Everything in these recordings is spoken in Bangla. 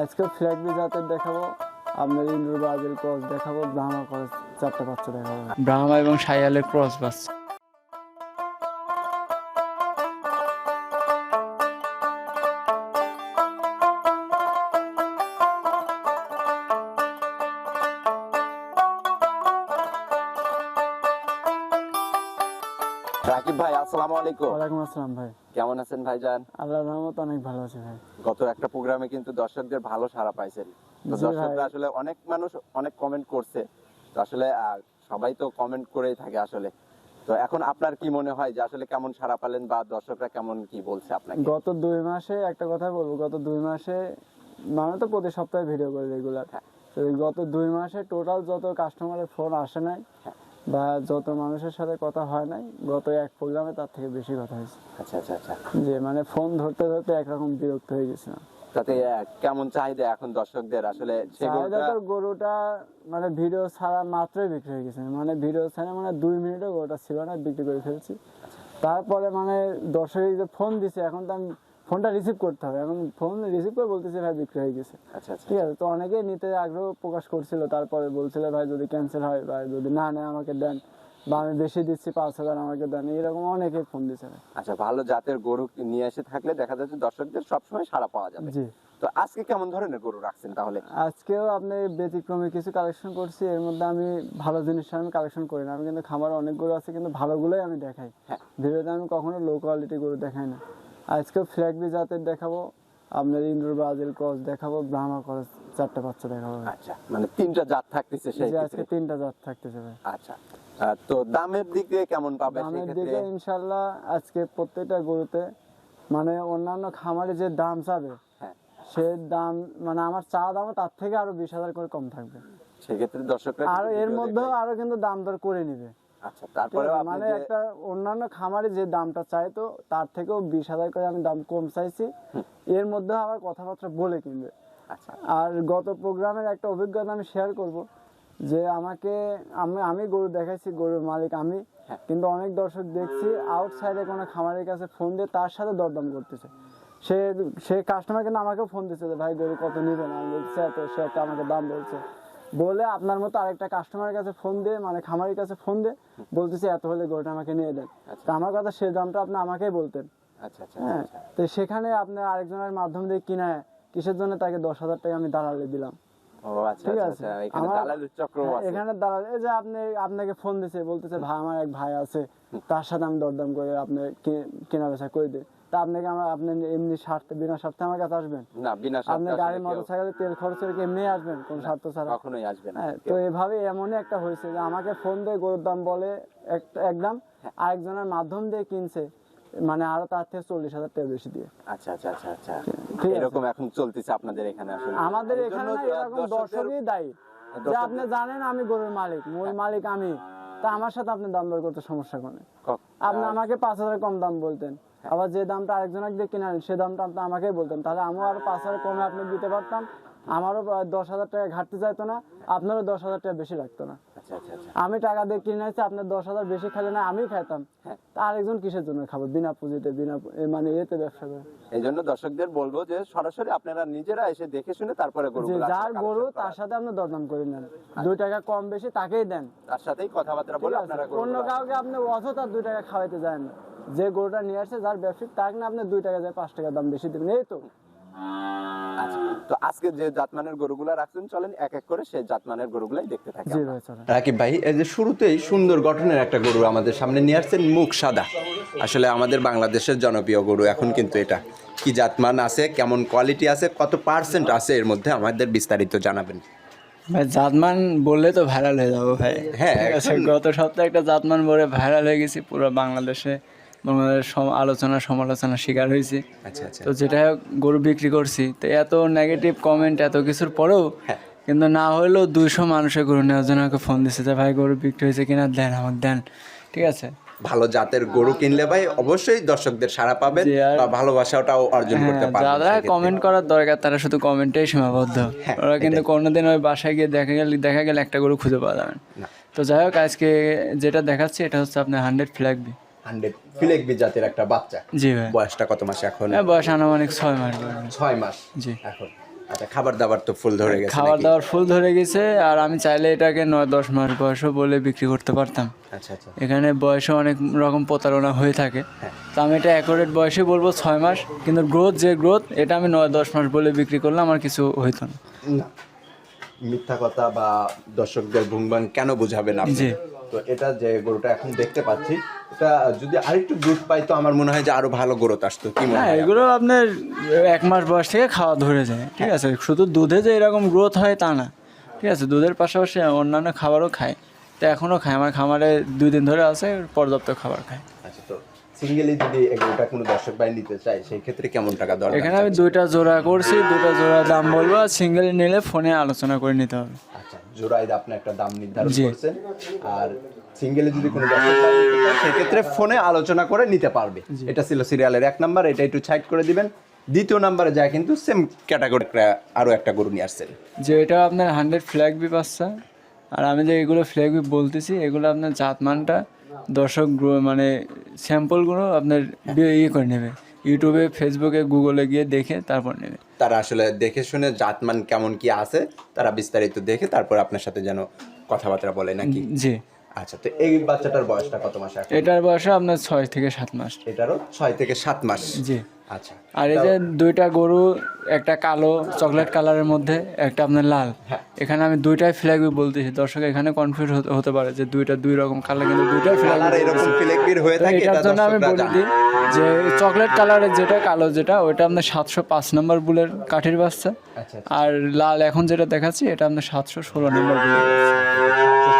আজকে ফ্ল্যাট বি জাতের দেখাবো আপনার ইন্ডোর ব্রাজিল ক্রস দেখাবো, ব্রাহ্মা ক্রস চারটা বাচ্চা দেখাবো। ব্রাহ্মা এবং সাইয়ালের ক্রস বাচ্চা রাকিব ভাই আসসালামু আলাইকুম। ওয়ালাইকুম আসসালাম ভাই। কেমন আছেন ভাইজান? আল্লাহর রহমত অনেক ভালো আছে ভাই। গত একটা প্রোগ্রামে কিন্তু দর্শকদের ভালো সাড়া পাইছেন। তো দর্শকরা আসলে অনেক মানুষ অনেক কমেন্ট করছে। তো আসলে সবাই তো কমেন্ট করেই থাকে আসলে। তো এখন আপনার কি মনে হয় যে আসলে কেমন সাড়া পালেন বা দর্শকরা কেমন কি বলছে আপনাকে? গত দুই মাসে একটা কথা বলব গত দুই মাসে মানে তো প্রতি সপ্তাহে ভিডিও করে রেগুলার গত দুই মাসে টোটাল যত কাস্টমারের ফোন আসে নাই বা যত মানুষের সাথে কথা হয় নাই গত এক প্রোগ্রামে তার থেকে বেশি কথা হয়েছে। আচ্ছা আচ্ছা আচ্ছা। যে মানে ফোন ধরতে ধরতে একরকম বিরক্ত হয়ে গেছিলাম। তাতে কেমন চাহিদা এখন দর্শকদের? আসলে চাহিদা তো গরুটা মানে ভিডিও ছাড়া মাত্রই বিক্রি হয়ে গেছে। মানে ভিডিও ছাড়া মানে দুই মিনিটও গরুটা ছিল না বিক্রি করে ফেলছি। তারপরে মানে দর্শক যে ফোন দিছে এখন তো আমি ফোনটা রিসিভ করতে হবে। এখন ফোন রিসিভ করে বলতেছে ভাই বিক্রি হয়ে গেছে। আচ্ছা আচ্ছা। ঠিক আছে? তো অনেকেই নিতে আগ্রহ প্রকাশ করছিল। তারপরে বলছিল ভাই যদি ক্যান্সেল হয় বা যদি না নেয় আমাকে দেন। বা আমি বেশি দিচ্ছি পাঁচ হাজার আমাকে দেন। এরকম অনেকেই ফোন দিচ্ছে ভাই। আচ্ছা ভালো জাতের গরু নিয়ে এসে থাকলে দেখা যাচ্ছে দর্শকদের সবসময় সাড়া পাওয়া যাবে। জি। তো আজকে কেমন ধরনের গরু রাখছেন তাহলে? আজকেও আপনি ব্যতিক্রমী কিছু কালেকশন করছি। এর মধ্যে আমি ভালো জিনিস আমি কালেকশন করি না। আমি কিন্তু খামারে অনেক গরু আছে কিন্তু ভালোগুলোই আমি দেখাই। হ্যাঁ। ভিডিওতে আমি কখনো লো কোয়ালিটি গরু দেখাই না। আজকেও ফ্ল্যাগ বি জাতের দেখাবো আপনার ইন্ডোর ব্রাজিল ক্রস দেখাবো ব্রাহ্মা ক্রস চারটা বাচ্চা দেখাবো। আচ্ছা মানে তিনটা জাত থাকতেছে সেই আজকে তিনটা জাত থাকতেছে ভাই। আচ্ছা তো দামের দিকে কেমন পাবে দামের দিকে ইনশাল্লাহ আজকে প্রত্যেকটা গরুতে মানে অন্যান্য খামারে যে দাম চাবে হ্যাঁ। সে দাম মানে আমার চা দামও তার থেকে আরও বিশ হাজার করে কম থাকবে। সেক্ষেত্রে দর্শকরা আর এর মধ্যেও আরও কিন্তু দাম দর করে নিবে। আচ্ছা তারপরে মানে একটা অন্যান্য খামারে যে দামটা চাইতো তার থেকেও বিশ হাজার করে আমি দাম কম চাইছি। এর মধ্যে আবার কথাবার্তা বলে কিনবে। আচ্ছা। আর গত প্রোগ্রামের একটা অভিজ্ঞতা আমি শেয়ার করব যে আমাকে আমি আমি গরু দেখাইছি গরুর মালিক আমি হ্যাঁ। কিন্তু অনেক দর্শক দেখছি আউটসাইডে কোনো খামারের কাছে ফোন দিয়ে তার সাথে দরদাম করতেছে। সে সে কাস্টমার কিন্তু আমাকেও ফোন দিচ্ছে যে ভাই গরু কত নিবেন? আমি বলছি এত সে একটা আমাকে দাম বলছে। বলে আপনার মতো আরেকটা কাস্টমারের কাছে ফোন দিয়ে মানে খামারের কাছে ফোন দিয়ে বলতেছে এত হলে গরুটা আমাকে নিয়ে দেন। তা আমার কথা সে দামটা আপনি আমাকেই বলতেন। আচ্ছা আচ্ছা হ্যাঁ আচ্ছা। তো সেখানে আপনি আরেকজনের মাধ্যম দিয়ে কিনা কিসের জন্য তাকে দশ হাজার টাকা আমি দালালে দিলাম। আচ্ছা ঠিক আচ্ছা, আছে? আচ্ছা এখানে আমার- দালালের চক্র আছে। এখানে দালাল এই যে আপনি আপনাকে ফোন দিছে বলতেছে ভাই আমার এক ভাই আছে তার সাথে আমি দরদাম করে আপনি কেনা বেচা করে দিন তা আপনাকে আমার আপনি এমনি স্বার্থে বিনা স্বার্থে আমার কাছে আসবেন? না বিনা আপনি গাড়ি তেল খরচ করে কি এমনি আসবেন? কোন স্বার্থ ছাড়া? কখনোই আসবে না হ্যাঁ তো এভাবে এমনই একটা হয়েছে যে আমাকে ফোন দিয়ে গরুর দাম বলে এক- একদম হ্যাঁ। আরেকজনের মাধ্যম দিয়ে কিনছে মানে আরও তার থেকে চল্লিশ হাজার টাকা বেশি দিয়ে। আচ্ছা আচ্ছা আচ্ছা আচ্ছা। এরকম এখন চলতেছে আপনাদের এখানে আসলে। আমাদের এখানে এরকম দর্শকই দায়ী। যে আপনি জানেন আমি গরুর মালিক মূল মালিক আমি। তা আমার সাথে আপনি দাম দর করতে সমস্যা করে ক- আপনি আমাকে পাঁচ হাজার কম দাম বলতেন। হ্যাঁ। আবার যে দামটা আরেকজনের দিয়ে কিনেন সে দামটা আপনি আমাকেই বলতেন। তাহলে আমিও আরও পাঁচ হাজার কমে আপনি দিতে পারতাম। আমারও দশ হাজার টাকা ঘাটতে চাইতো না আপনারও দশ হাজার টাকা বেশি লাগতো না। আচ্ছা আচ্ছা আচ্ছা। আমি টাকা দিয়ে কিনে আসছি আপনার দশ হাজার বেশি খেলে না আমি খাইতাম। হ্যাঁ। তা আরেকজন কিসের জন্য খাব? বিনা পুঁজিতে বিনা মানে এতে ব্যবসা করে। এই জন্য দর্শকদের বলব যে সরাসরি আপনারা নিজেরা এসে দেখে শুনে তারপরে গরু যার গরু তার সাথে আপনি দরদাম করে নেন। দুই টাকা কম বেশি তাকেই দেন। তার সাথেই কথাবার্তা বলে আপনারা অন্য কাউকে আপনি অযথা দুই টাকা খাওয়াইতে যায় না যে গরুটা নিয়ে আসছে যার ব্যবসায়িক তাকে না আপনি দুই টাকা যায় পাঁচ টাকা দাম বেশি দেবেন এই তো। আচ্ছা তো আজকে যে জাতমানের গরুগুলা রাখছেন চলেন এক এক করে সেই জাতমানের গরুগুলাই দেখতে থাকি রাকিব ভাই এই যে শুরুতেই সুন্দর গঠনের একটা গরু আমাদের সামনে নিয়ে আসছেন মুখ সাদা। আসলে আমাদের বাংলাদেশের জনপ্রিয় গরু এখন কিন্তু এটা। কি জাতমান আছে কেমন কোয়ালিটি আছে কত পার্সেন্ট আছে এর মধ্যে আমাদের বিস্তারিত জানাবেন। ভাই জাতমান বললে তো ভাইরাল হয়ে যাব ভাই। হ্যাঁ, গত সপ্তাহে একটা জাতমান বলে ভাইরাল হয়ে গেছি পুরো বাংলাদেশে। আলোচনা সমালোচনা শিকার হয়েছি। আচ্ছা আচ্ছা। তো যেটা গরু বিক্রি করছি তো এত নেগেটিভ কমেন্ট এত কিছুর পরেও হ্যাঁ। কিন্তু না হলেও দুইশো মানুষের গরু নেওয়ার জন্য আমাকে ফোন দিচ্ছে যে ভাই গরু বিক্রি হয়েছে কিনা? দেন আমাকে দেন। ঠিক আছে? ভালো জাতের গরু কিনলে ভাই অবশ্যই দর্শকদের সাড়া পাবেন জি, বা ভালোবাসাটাও অর্জন করতে হ্যাঁ, পারবেন যারা কমেন্ট করার দরকার তারা শুধু কমেন্টেই সীমাবদ্ধ। হ্যাঁ, ওরা কিন্তু কোনোদিন ওই বাসায় গিয়ে দেখা গেলে দেখা গেলে একটা গরু খুঁজে পাওয়া যাবে। তো যাই হোক আজকে যেটা দেখাচ্ছি এটা হচ্ছে আপনার হান্ড্রেড ফ্ল্যাগ বি হান্ড্রেড ফিলেকবি জাতের একটা বাচ্চা। জি ভাই। বয়সটা কত মাস এখন? হ্যাঁ, বয়স আনুমানিক ছয় মাস ছয় মাস জি। এখন। আচ্ছা খাবার দাবার তো ফুল ধরে গেছে খাবার দাবার ফুল ধরে গেছে আর আমি চাইলে এটাকে নয় দশ মাস বয়সও বলে বিক্রি করতে পারতাম। আচ্ছা আচ্ছা। এখানে বয়সে অনেক রকম প্রতারণা হয়ে থাকে। তো আমি এটা অ্যাকোরেট বয়সে বলব ছয় মাস কিন্তু গ্রোথ যে গ্রোথ এটা আমি নয় দশ মাস বলে বিক্রি করলে আমার কিছু হইতো না। মিথ্যা কথা বা দর্শকদের ভুংবাং কেন বুঝাবেন আপনি। তো এটা যে গরুটা এখন দেখতে পাচ্ছি এটা যদি আরেকটু দুধ পাই তো আমার মনে হয় যে আরও ভালো গ্রোথ আসতো। কি মনে হ্যাঁ হয় এগুলো আপনার? এক মাস বয়স থেকে খাওয়া ধরে যায় ঠিক আছে? শুধু দুধে যে এরকম গ্রোথ হয় তা না ঠিক আছে? দুধের পাশাপাশি অন্যান্য খাবারও খায় তো এখনও খায়। আমার খামারে দুই দিন ধরে আছে পর্যাপ্ত খাবার খায়। আচ্ছা তো সিঙ্গেলি যদি এই গরুটা কোনো দর্শক ভাই নিতে চায় সেই ক্ষেত্রে কেমন টাকা দরকার এখানে আমি দুইটা জোড়া করছি দুটো জোড়া দাম বলব আর সিঙ্গেল নিলে ফোনে আলোচনা করে নিতে হবে। আচ্ছা জোড়ায় আপনি একটা দাম নির্ধারণ। করছেন। আর সিঙ্গেলে যদি কোনো সেক্ষেত্রে ফোনে আলোচনা করে নিতে পারবে। এটা ছিল সিরিয়ালের এক নাম্বার এটা একটু সাইড করে দিবেন। দ্বিতীয় নাম্বারে যায় কিন্তু সেম ক্যাটাগরি আরও একটা গরু নিয়ে আসছেন। যে এটা আপনার হান্ড্রেড ফ্ল্যাগ বি বাচ্চা আর আমি যে এগুলো ফ্ল্যাগ বি বলতেছি এগুলো আপনার জাতমানটা দর্শক মানে স্যাম্পলগুলো আপনার ইয়ে করে নেবে। ইউটিউবে ফেসবুকে গুগলে গিয়ে দেখে তারপর নেবে। তারা আসলে দেখে শুনে জাতমান কেমন কি আছে তারা বিস্তারিত দেখে তারপর আপনার সাথে যেন কথাবার্তা বলে নাকি? জি। আচ্ছা তো এই বাচ্চাটার বয়সটা কত মাস এটার বয়স আপনার ছয় থেকে সাত মাস। এটারও ছয় থেকে সাত মাস। জি। আচ্ছা। আর এই যে দুইটা গরু একটা কালো চকলেট কালারের মধ্যে একটা আপনার লাল। হ্যাঁ। এখানে আমি দুইটাই ফ্ল্যাগ বলতেছি। দর্শক এখানে কনফিউজ হতে পারে যে দুইটা দুই রকম কালার কিন্তু দুইটাই ফ্ল্যাগ এরকম হয়ে থাকে এটার জন্য আমি বলে দিই যে চকলেট কালারের যেটা কালো যেটা ওইটা আপনার সাতশো পাঁচ নম্বর বুলের কাঠির বাচ্চা। আচ্ছা আর লাল এখন যেটা দেখাচ্ছি এটা আপনার সাতশো ষোলো নম্বর বুলের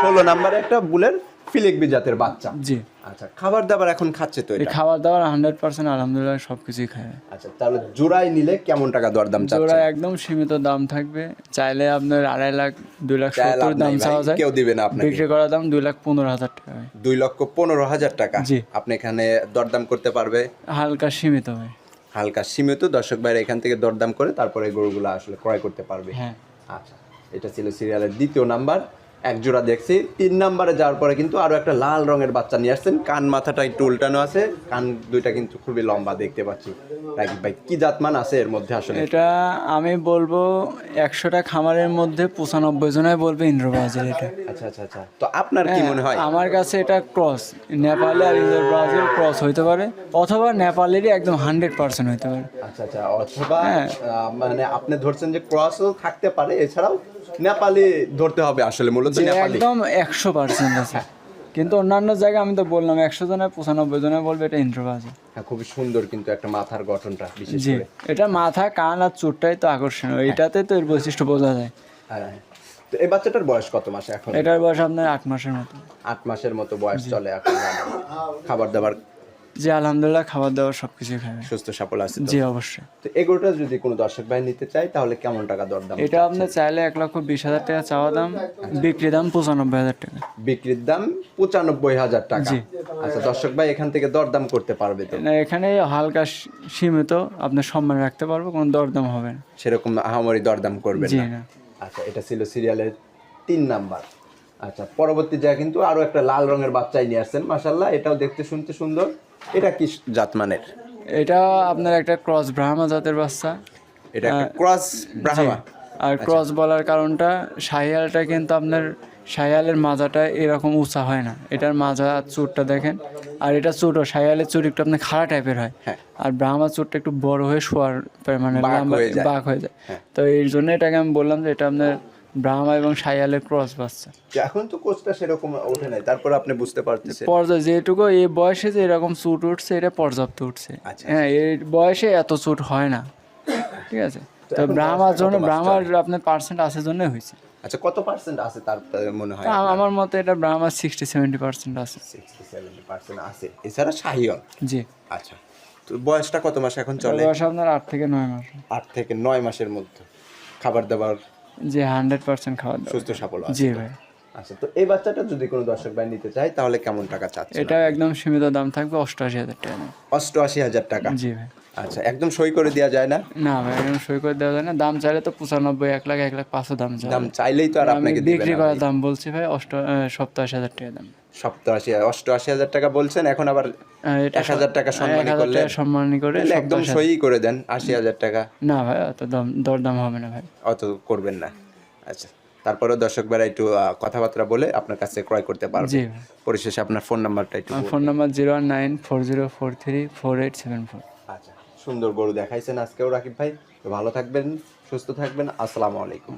ষোলো নাম্বারে একটা বুলের ফিলেকবি জাতের বাচ্চা। জি। আচ্ছা খাবার দাবার এখন খাচ্ছে তো এটা? খাবার দাবার হান্ড্রেড পার্সেন্ট আলহামদুলিল্লাহ সব কিছুই খায়। আচ্ছা তাহলে জোড়ায় নিলে কেমন টাকা দরদাম জোড়া চাচ্ছে একদম সীমিত দাম থাকবে। চাইলে আপনার আড়াই লাখ দুই লাখ সত্তর দাম চাওয়া যায়। কেউ দিবে না আপনাকে। বিক্রি করার দাম দুই লাখ পনেরো হাজার টাকা দুই লক্ষ পনেরো হাজার টাকা। জি। আপনি এখানে দরদাম করতে পারবে? হালকা সীমিত হয় হালকা সীমিত দর্শক ভাইরা এখান থেকে দরদাম করে তারপরে গরুগুলো আসলে ক্রয় করতে পারবে। হ্যাঁ। আচ্ছা এটা ছিল সিরিয়ালের দ্বিতীয় নাম্বার এক জোড়া দেখছি। তিন নাম্বারে যাওয়ার পরে কিন্তু আরও একটা লাল রঙের বাচ্চা নিয়ে আসছেন। কান মাথাটা একটু উল্টানো আছে। কান দুইটা কিন্তু খুবই লম্বা দেখতে পাচ্ছি। রাকিব ভাই কি জাতমান আছে এর মধ্যে আসলে? এটা আমি বলব একশোটা খামারের মধ্যে পঁচানব্বই জনাই বলবে ইন্দ্রবাজার এটা। আচ্ছা আচ্ছা আচ্ছা। তো আপনার কি মনে হয়? আমার কাছে এটা ক্রস। নেপালে আর ইন্দ্র ব্রাজিল ক্রস হইতে পারে। অথবা নেপালেরই একদম হান্ড্রেড পার্সেন্ট হইতে পারে। আচ্ছা আচ্ছা। অথবা হ্যাঁ। মানে আপনি ধরছেন যে ক্রসও থাকতে পারে। এছাড়াও নেপালি ধরতে হবে আসলে মূলত নেপালি। একদম একশো পার্সেন্ট আছে। কিন্তু অন্যান্য জায়গায় আমি তো বললাম একশো জনের পঁচানব্বই জনে বলবে এটা ইন্দ্রবাজার হ্যাঁ খুবই সুন্দর কিন্তু একটা মাথার গঠনটা বিশেষ জি করে। এটা মাথা কান আর চুটটাই তো আকর্ষণীয়। এটাতে তো এর বৈশিষ্ট্য বোঝা যায়। হ্যাঁ তো এই বাচ্চাটার বয়স কত মাস এখন? এটার বয়স আপনার আট মাসের মতো। আট মাসের মতো বয়স চলে এখন। খাবার দাবার জি আলহামদুলিল্লাহ খাবার দাবার সব কিছুই খাবে সুস্থ সফল আছে? জি অবশ্যই। তো এগুলোটা যদি কোনো দর্শক ভাই নিতে চায় তাহলে কেমন টাকা দরদাম এটা আপনি চাইলে এক লক্ষ বিশ হাজার টাকা চাওয়া দাম বিক্রি দাম পঁচানব্বই হাজার টাকা। বিক্রির দাম পঁচানব্বই হাজার টাকা। জি। আচ্ছা দর্শক ভাই এখান থেকে দরদাম করতে পারবে তো? না, এখানে হালকা সী- সীমিত আপনার সম্মান রাখতে পারব কোনো দরদাম হবে না। সেরকম আহামরি দরদাম করবে জি না। না। আচ্ছা এটা ছিল সিরিয়ালের তিন নাম্বার। আচ্ছা পরবর্তী জায়গা কিন্তু আরও একটা লাল রঙের বাচ্চাই নিয়ে আসছেন মাসাল্লাহ এটাও দেখতে শুনতে সুন্দর। এটা কি জাতমানের এটা আপনার একটা ক্রস ব্রাহ্মা জাতের বাচ্চা। এটা ক্রস ব্রাহ্মা। আর ক্রস বলার কারণটা শাহিয়ালটা কিন্তু আপনার শাহিয়ালের মাজাটা এরকম উঁচা হয় না। এটার মাজা চুটটা দেখেন। আর এটা চুটও শাহিয়ালের চুট একটু আপনার খাড়া টাইপের হয়। হ্যাঁ। আর ব্রাহ্মা চুটটা একটু বড় হয়ে শোয়ার মানে বাঁক হয়ে যায়। হয়ে। তো এর জন্য এটাকে আমি বললাম যে এটা আপনার ব্রাহ্মা এবং শাহিয়ালের ক্রস বাচ্চা। এখন তো কোচটা সেরকম ওঠে নাই তারপর আপনি বুঝতে পারতেছেন। পর্যায়ে যেটুকু এই বয়সে যে এরকম চুট উঠছে এটা পর্যাপ্ত উঠছে। আচ্ছা, হ্যাঁ এই বয়সে এত চুট হয় না। ঠিক আছে? তো ব্রাহ্মার জন্য ব্রাহ্মার আপনার পার্সেন্ট আছে জন্য হয়েছে। আচ্ছা কত পার্সেন্ট আছে তার তার মনে হয় আমার মতে এটা ব্রাহ্মার সিক্সটি সেভেন্টি পার্সেন্ট আছে। সিক্সটি সেভেন্টি পার্সেন্ট আছে। এছাড়া শাহিয়ন জি। আচ্ছা তো বয়সটা কত মাস এখন চলে? বয়স আপনার আট থেকে নয় মাস। আট থেকে নয় মাসের মধ্যে। খাবার দাবার যে হান্ড্রেড পার্সেন্ট খাওয়া দাওয়া। সুস্থ সফল জি ভাই। আচ্ছা তো এই বাচ্চাটা যদি কোনো দর্শক ভাই নিতে চায় তাহলে কেমন টাকা চাচ্ছে এটা একদম সীমিত দাম থাকবে অষ্টআশি হাজার টাকা অষ্টআশি হাজার টাকা? জি ভাই। আচ্ছা একদম সই করে দেওয়া যায় না? না ভাই একদম সই করে দেওয়া যায় না। দাম চাইলে তো পঁচানব্বই এক লাখ এক লাখ পাঁচশো দাম চাই। দাম চাইলেই তো আর আপনাকে বিক্রি করার দাম বলছি ভাই অষ্ট সপ্তাশি হাজার টাকা দাম। সপ্তাশি অষ্টআশি হাজার টাকা বলছেন এখন আবার এটা এক হাজার টাকা সম্মানী টাকা সম্মানী করে একদম সই করে দেন আশি হাজার টাকা। না ভাই অত দাম দরদাম হবে না ভাই। অত করবেন না। আচ্ছা তারপরেও দর্শকরা একটু আহ, কথাবার্তা বলে আপনার কাছে ক্রয় করতে পারবে। পরিশেষে আপনার ফোন নাম্বারটা একটু phone number zero one nine four zero four three four eight seven four. আচ্ছা সুন্দর গরু দেখাইছেন আজকেও রাকিব ভাই। ভালো থাকবেন সুস্থ থাকবেন। আসসালামু আলাইকুম।